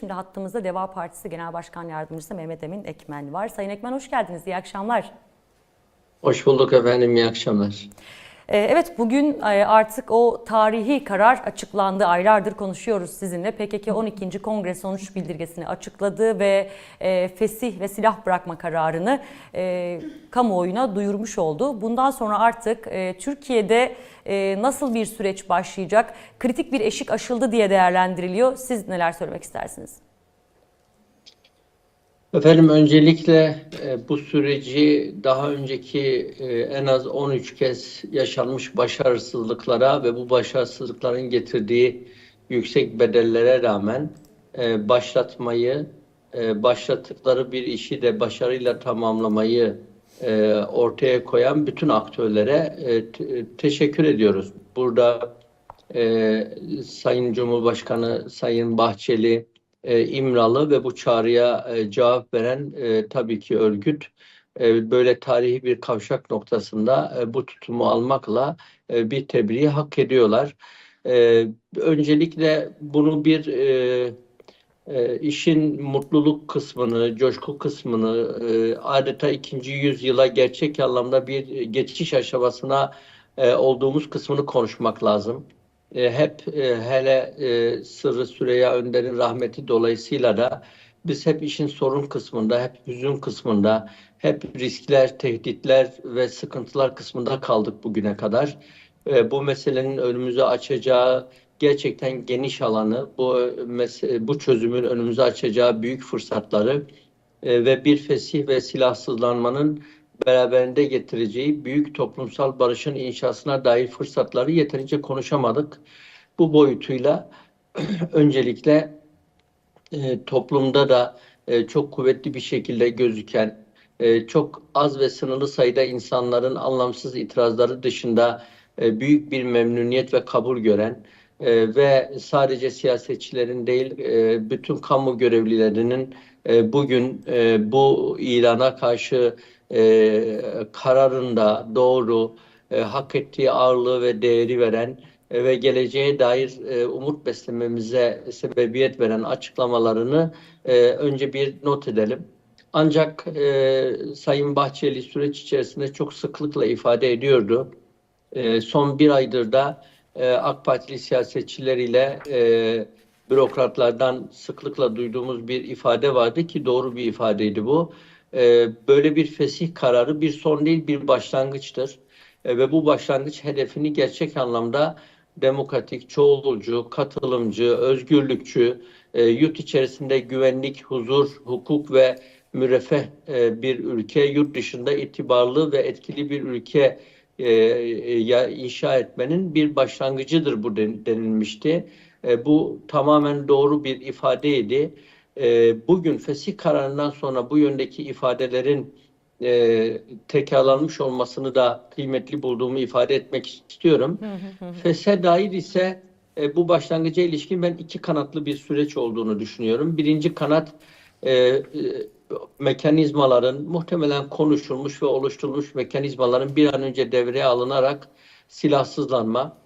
Şimdi hattımızda Deva Partisi Genel Başkan Yardımcısı Mehmet Emin Ekmen var. Sayın Ekmen hoş geldiniz. İyi akşamlar. Hoş bulduk efendim, iyi akşamlar. Ee, Evet bugün e, artık o tarihi karar açıklandı. Aylardır konuşuyoruz sizinle. PKK 12. Kongre sonuç bildirgesini açıkladı ve e, fesih ve silah bırakma kararını e, kamuoyuna duyurmuş oldu. Bundan sonra artık Türkiye'de nasıl bir süreç başlayacak? Kritik bir eşik aşıldı diye değerlendiriliyor. Siz neler söylemek istersiniz? Efendim öncelikle e, bu süreci daha önceki e, en az 13 kez yaşanmış başarısızlıklara ve bu başarısızlıkların getirdiği yüksek bedellere rağmen e, başlatmayı, e, başlattıkları bir işi de başarıyla tamamlamayı e, ortaya koyan bütün aktörlere e, te- teşekkür ediyoruz. Burada e, Sayın Cumhurbaşkanı, Sayın Bahçeli, e, İmralı ve bu çağrıya e, cevap veren e, tabii ki örgüt e, böyle tarihi bir kavşak noktasında e, bu tutumu almakla e, bir tebriği hak ediyorlar. E, öncelikle bunu bir e, e, işin mutluluk kısmını, coşku kısmını e, adeta ikinci yüzyıla gerçek anlamda bir geçiş aşamasına e, olduğumuz kısmını konuşmak lazım. E, hep e, hele e, Sırrı Süreyya Önder'in rahmeti dolayısıyla da biz hep işin sorun kısmında, hep hüzün kısmında, hep riskler, tehditler ve sıkıntılar kısmında kaldık bugüne kadar. E, bu meselenin önümüzü açacağı gerçekten geniş alanı, bu mes- bu çözümün önümüze açacağı büyük fırsatları e, ve bir fesih ve silahsızlanmanın beraberinde getireceği büyük toplumsal barışın inşasına dair fırsatları yeterince konuşamadık. Bu boyutuyla öncelikle e, toplumda da e, çok kuvvetli bir şekilde gözüken, e, çok az ve sınırlı sayıda insanların anlamsız itirazları dışında e, büyük bir memnuniyet ve kabul gören e, ve sadece siyasetçilerin değil, e, bütün kamu görevlilerinin e, bugün e, bu ilana karşı e, kararında doğru, e, hak ettiği ağırlığı ve değeri veren e, ve geleceğe dair e, umut beslememize sebebiyet veren açıklamalarını e, önce bir not edelim. Ancak e, Sayın Bahçeli süreç içerisinde çok sıklıkla ifade ediyordu. E, son bir aydır da e, AK Partili siyasetçileriyle e, bürokratlardan sıklıkla duyduğumuz bir ifade vardı ki doğru bir ifadeydi bu. E, böyle bir fesih kararı bir son değil bir başlangıçtır. E, ve bu başlangıç hedefini gerçek anlamda demokratik, çoğulcu, katılımcı, özgürlükçü, e, yurt içerisinde güvenlik, huzur, hukuk ve müreffeh e, bir ülke, yurt dışında itibarlı ve etkili bir ülke e, inşa etmenin bir başlangıcıdır bu den- denilmişti. Bu tamamen doğru bir ifadeydi. E, bugün fesih kararından sonra bu yöndeki ifadelerin e, tekrarlanmış olmasını da kıymetli bulduğumu ifade etmek istiyorum. Feshe dair ise e, bu başlangıca ilişkin ben iki kanatlı bir süreç olduğunu düşünüyorum. Birinci kanat e, e, mekanizmaların muhtemelen konuşulmuş ve oluşturulmuş mekanizmaların bir an önce devreye alınarak silahsızlanma,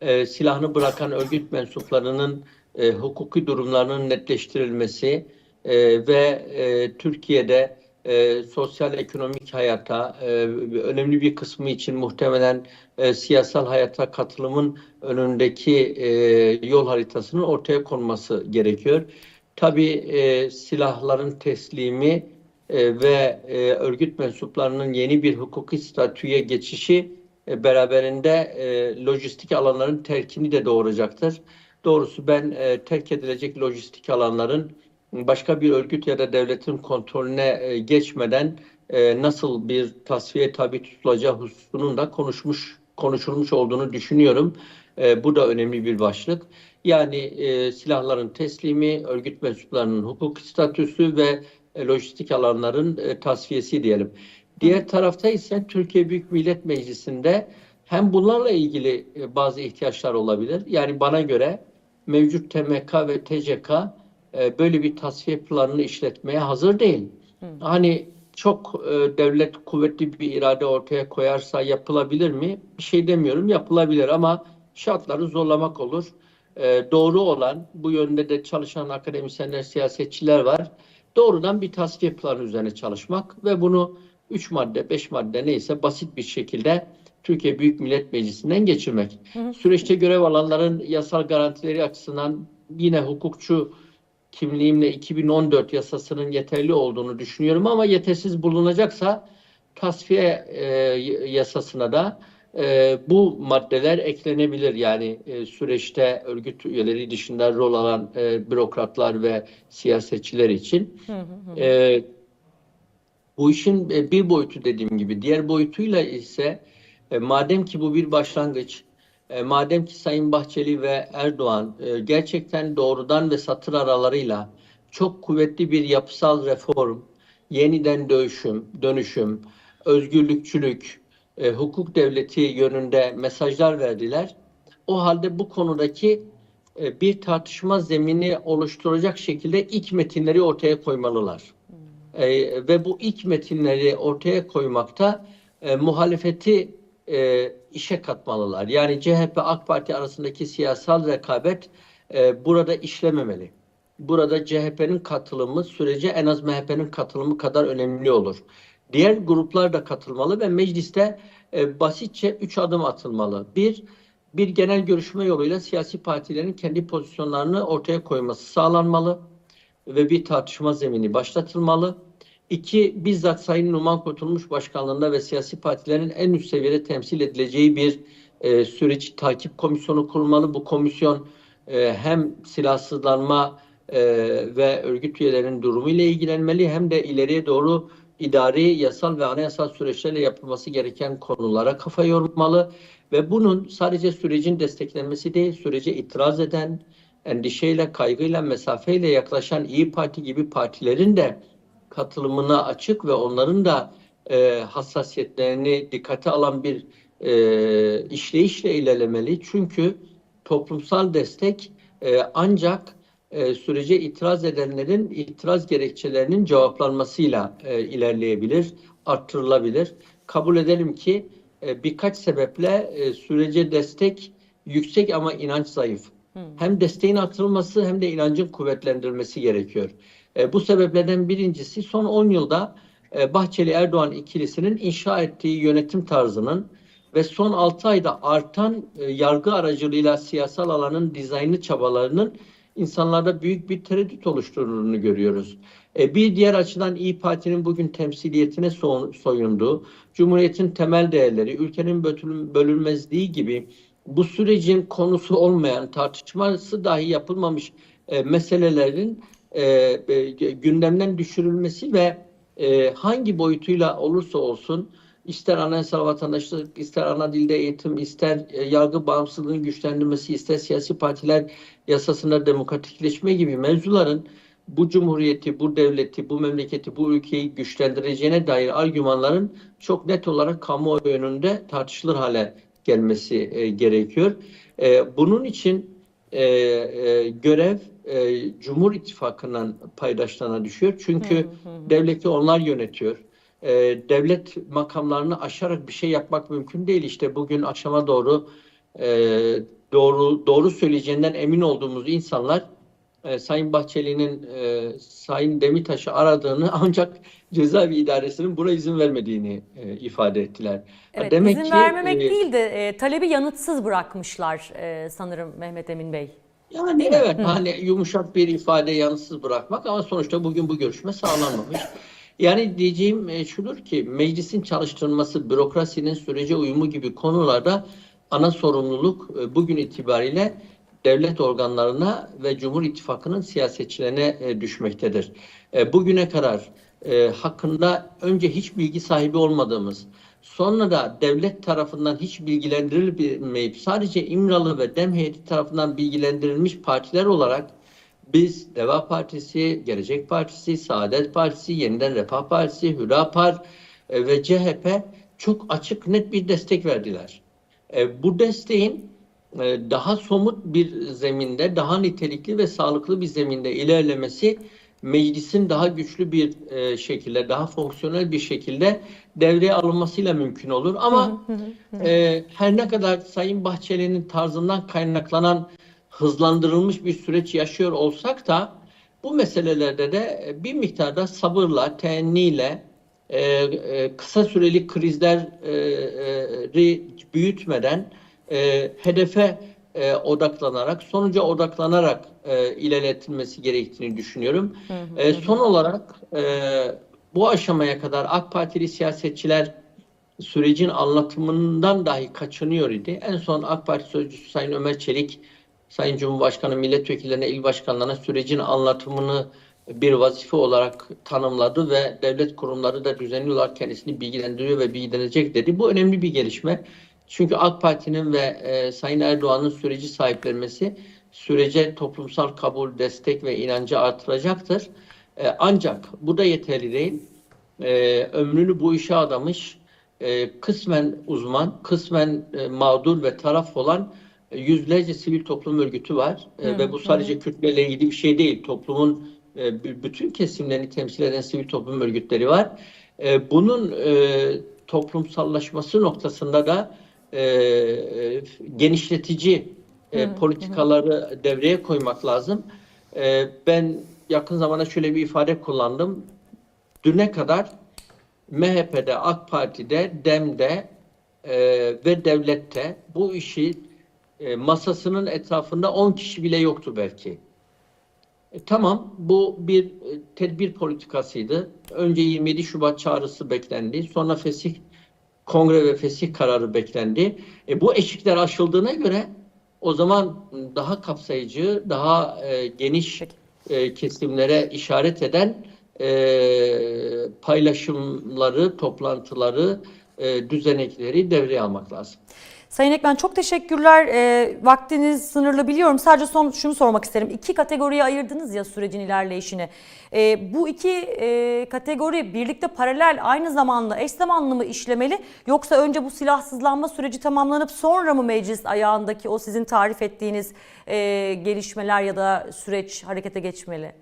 e, silahını bırakan örgüt mensuplarının e, hukuki durumlarının netleştirilmesi e, ve e, Türkiye'de e, sosyal ekonomik hayata e, önemli bir kısmı için muhtemelen e, siyasal hayata katılımın önündeki e, yol haritasının ortaya konması gerekiyor. Tabii e, silahların teslimi e, ve e, örgüt mensuplarının yeni bir hukuki statüye geçişi e, beraberinde e, lojistik alanların terkini de doğuracaktır. Doğrusu ben e, terk edilecek lojistik alanların başka bir örgüt ya da devletin kontrolüne e, geçmeden e, nasıl bir tasfiye tabi tutulacağı hususunun da konuşmuş konuşulmuş olduğunu düşünüyorum. E, bu da önemli bir başlık. Yani e, silahların teslimi, örgüt mensuplarının hukuk statüsü ve e, lojistik alanların e, tasfiyesi diyelim. Diğer tarafta ise Türkiye Büyük Millet Meclisi'nde hem bunlarla ilgili e, bazı ihtiyaçlar olabilir. Yani bana göre mevcut TMK ve TCK e, böyle bir tasfiye planını işletmeye hazır değil. Hani çok e, devlet kuvvetli bir irade ortaya koyarsa yapılabilir mi? Bir şey demiyorum yapılabilir ama şartları zorlamak olur. e, doğru olan, bu yönde de çalışan akademisyenler, siyasetçiler var. Doğrudan bir tasfiye planı üzerine çalışmak ve bunu 3 madde, 5 madde neyse basit bir şekilde Türkiye Büyük Millet Meclisi'nden geçirmek. Süreçte görev alanların yasal garantileri açısından yine hukukçu kimliğimle 2014 yasasının yeterli olduğunu düşünüyorum ama yetersiz bulunacaksa tasfiye e, yasasına da e, bu maddeler eklenebilir. Yani e, süreçte örgüt üyeleri dışında rol alan e, bürokratlar ve siyasetçiler için. E, bu işin e, bir boyutu dediğim gibi. Diğer boyutuyla ise e, madem ki bu bir başlangıç, e, madem ki Sayın Bahçeli ve Erdoğan e, gerçekten doğrudan ve satır aralarıyla çok kuvvetli bir yapısal reform, yeniden dönüşüm, dönüşüm, özgürlükçülük, e, hukuk devleti yönünde mesajlar verdiler. O halde bu konudaki e, bir tartışma zemini oluşturacak şekilde ilk metinleri ortaya koymalılar. E, ve bu ilk metinleri ortaya koymakta e, muhalefeti e, işe katmalılar. Yani CHP AK Parti arasındaki siyasal rekabet e, burada işlememeli. Burada CHP'nin katılımı sürece en az MHP'nin katılımı kadar önemli olur. Diğer gruplar da katılmalı ve mecliste e, basitçe üç adım atılmalı. Bir, bir genel görüşme yoluyla siyasi partilerin kendi pozisyonlarını ortaya koyması sağlanmalı ve bir tartışma zemini başlatılmalı. İki, bizzat Sayın Numan Kurtulmuş Başkanlığında ve siyasi partilerin en üst seviyede temsil edileceği bir e, süreç takip komisyonu kurulmalı. Bu komisyon e, hem silahsızlanma e, ve örgüt üyelerinin durumu ile ilgilenmeli hem de ileriye doğru idari, yasal ve anayasal süreçlerle yapılması gereken konulara kafa yormalı ve bunun sadece sürecin desteklenmesi değil, sürece itiraz eden, endişeyle, kaygıyla, mesafeyle yaklaşan İyi Parti gibi partilerin de katılımına açık ve onların da e, hassasiyetlerini dikkate alan bir e, işleyişle ilerlemeli. Çünkü toplumsal destek e, ancak e, sürece itiraz edenlerin itiraz gerekçelerinin cevaplanmasıyla e, ilerleyebilir, arttırılabilir. Kabul edelim ki e, birkaç sebeple e, sürece destek yüksek ama inanç zayıf. Hem desteğin artırılması hem de inancın kuvvetlendirilmesi gerekiyor. E, bu sebeplerden birincisi son 10 yılda e, Bahçeli-Erdoğan ikilisinin inşa ettiği yönetim tarzının ve son 6 ayda artan e, yargı aracılığıyla siyasal alanın dizaynı çabalarının insanlarda büyük bir tereddüt oluşturduğunu görüyoruz. Bir diğer açıdan İyi Parti'nin bugün temsiliyetine so- soyunduğu, Cumhuriyet'in temel değerleri, ülkenin bölün- bölünmezliği gibi bu sürecin konusu olmayan, tartışması dahi yapılmamış meselelerin e, e, gündemden düşürülmesi ve e, hangi boyutuyla olursa olsun ister anayasal vatandaşlık, ister ana dilde eğitim, ister yargı bağımsızlığının güçlendirmesi, ister siyasi partiler yasasında demokratikleşme gibi mevzuların bu cumhuriyeti, bu devleti, bu memleketi, bu ülkeyi güçlendireceğine dair argümanların çok net olarak kamuoyu önünde tartışılır hale gelmesi e, gerekiyor. E, bunun için e, e, görev e, Cumhur İttifakı'nın paydaşlarına düşüyor. Çünkü devleti onlar yönetiyor. E, devlet makamlarını aşarak bir şey yapmak mümkün değil. İşte bugün akşama doğru e, doğru doğru söyleyeceğinden emin olduğumuz insanlar e, Sayın Bahçeli'nin e, Sayın Demirtaş'ı aradığını ancak cezaevi idaresinin buna izin vermediğini e, ifade ettiler. Evet, Demek izin ki, vermemek e, değil de e, talebi yanıtsız bırakmışlar e, sanırım Mehmet Emin Bey. Yani evet hani yumuşak bir ifade yansız bırakmak ama sonuçta bugün bu görüşme sağlanmamış. Yani diyeceğim e, şudur ki meclisin çalıştırılması, bürokrasinin sürece uyumu gibi konularda ana sorumluluk e, bugün itibariyle devlet organlarına ve Cumhur İttifakı'nın siyasetçilerine e, düşmektedir. Bugüne kadar hakkında önce hiç bilgi sahibi olmadığımız, sonra da devlet tarafından hiç bilgilendirilmeyip sadece İmralı ve Dem heyeti tarafından bilgilendirilmiş partiler olarak biz Deva Partisi, Gelecek Partisi, Saadet Partisi, Yeniden Refah Partisi, Hürapar e, ve CHP çok açık net bir destek verdiler. E, bu desteğin e, daha somut bir zeminde, daha nitelikli ve sağlıklı bir zeminde ilerlemesi meclisin daha güçlü bir e, şekilde, daha fonksiyonel bir şekilde devreye alınmasıyla mümkün olur. Ama e, her ne kadar Sayın Bahçeli'nin tarzından kaynaklanan hızlandırılmış bir süreç yaşıyor olsak da bu meselelerde de e, bir miktarda sabırla, teenniyle, e, e, kısa süreli krizleri büyütmeden e, hedefe e, odaklanarak, sonuca odaklanarak e, ilerletilmesi gerektiğini düşünüyorum. E, son olarak e, bu aşamaya kadar AK Partili siyasetçiler sürecin anlatımından dahi kaçınıyor idi. En son AK Parti Sözcüsü Sayın Ömer Çelik, Sayın Cumhurbaşkanı milletvekillerine, il başkanlarına sürecin anlatımını bir vazife olarak tanımladı ve devlet kurumları da düzenli olarak kendisini bilgilendiriyor ve bilgilenecek dedi. Bu önemli bir gelişme. Çünkü AK Parti'nin ve e, Sayın Erdoğan'ın süreci sahiplenmesi sürece toplumsal kabul, destek ve inancı artıracaktır. E, ancak bu da yeterli değil. E, ömrünü bu işe adamış, e, kısmen uzman, kısmen e, mağdur ve taraf olan e, yüzlerce sivil toplum örgütü var. E, ve bu sadece Kürtlerle ilgili bir şey değil. Toplumun e, bütün kesimlerini temsil eden sivil toplum örgütleri var. E, bunun e, toplumsallaşması noktasında da e, genişletici e, politikaları devreye koymak lazım. E, ben yakın zamanda şöyle bir ifade kullandım. Düne kadar MHP'de, AK Parti'de, DEM'de e, ve devlette bu işi e, masasının etrafında 10 kişi bile yoktu belki. E, tamam bu bir e, tedbir politikasıydı. Önce 27 Şubat çağrısı beklendi. Sonra fesih kongre ve fesih kararı beklendi. E, bu eşikler aşıldığına göre o zaman daha kapsayıcı, daha e, geniş e, kesimlere işaret eden e, paylaşımları, toplantıları, e, düzenekleri devreye almak lazım. Sayın Ekmen çok teşekkürler. E, vaktiniz sınırlı biliyorum. Sadece son şunu sormak isterim. İki kategoriye ayırdınız ya sürecin ilerleyişini. E, bu iki e, kategori birlikte paralel aynı zamanda eş zamanlı mı işlemeli? Yoksa önce bu silahsızlanma süreci tamamlanıp sonra mı meclis ayağındaki o sizin tarif ettiğiniz e, gelişmeler ya da süreç harekete geçmeli?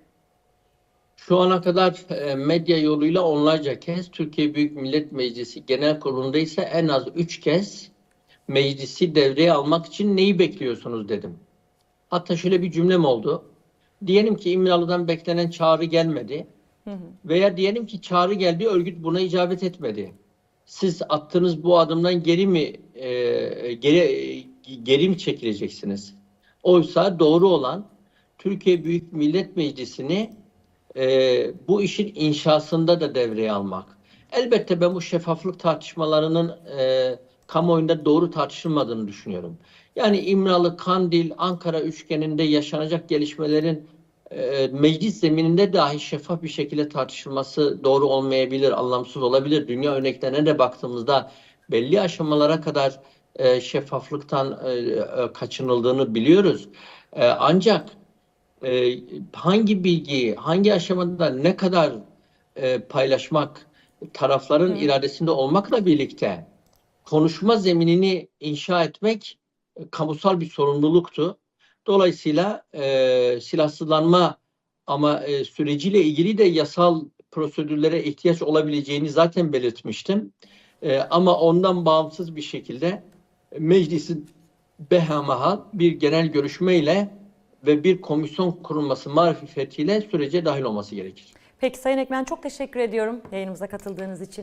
Şu ana kadar e, medya yoluyla onlarca kez Türkiye Büyük Millet Meclisi Genel Kurulu'nda ise en az üç kez meclisi devreye almak için neyi bekliyorsunuz dedim. Hatta şöyle bir cümlem oldu. Diyelim ki İmralı'dan beklenen çağrı gelmedi. Veya diyelim ki çağrı geldi, örgüt buna icabet etmedi. Siz attığınız bu adımdan geri mi e, geri geri mi çekileceksiniz? Oysa doğru olan Türkiye Büyük Millet Meclisi'ni e, bu işin inşasında da devreye almak. Elbette ben bu şeffaflık tartışmalarının e, kamuoyunda doğru tartışılmadığını düşünüyorum. Yani İmralı, Kandil, Ankara üçgeninde yaşanacak gelişmelerin e, meclis zemininde dahi şeffaf bir şekilde tartışılması doğru olmayabilir, anlamsız olabilir. Dünya örneklerine de baktığımızda belli aşamalara kadar e, şeffaflıktan e, e, kaçınıldığını biliyoruz. E, ancak e, hangi bilgiyi, hangi aşamada ne kadar e, paylaşmak tarafların iradesinde olmakla birlikte konuşma zeminini inşa etmek e, kamusal bir sorumluluktu. Dolayısıyla e, silahsızlanma ama e, süreciyle ilgili de yasal prosedürlere ihtiyaç olabileceğini zaten belirtmiştim. E, ama ondan bağımsız bir şekilde meclisin behamaha bir genel görüşmeyle ve bir komisyon kurulması marifetiyle sürece dahil olması gerekir. Peki Sayın Ekmen çok teşekkür ediyorum yayınımıza katıldığınız için.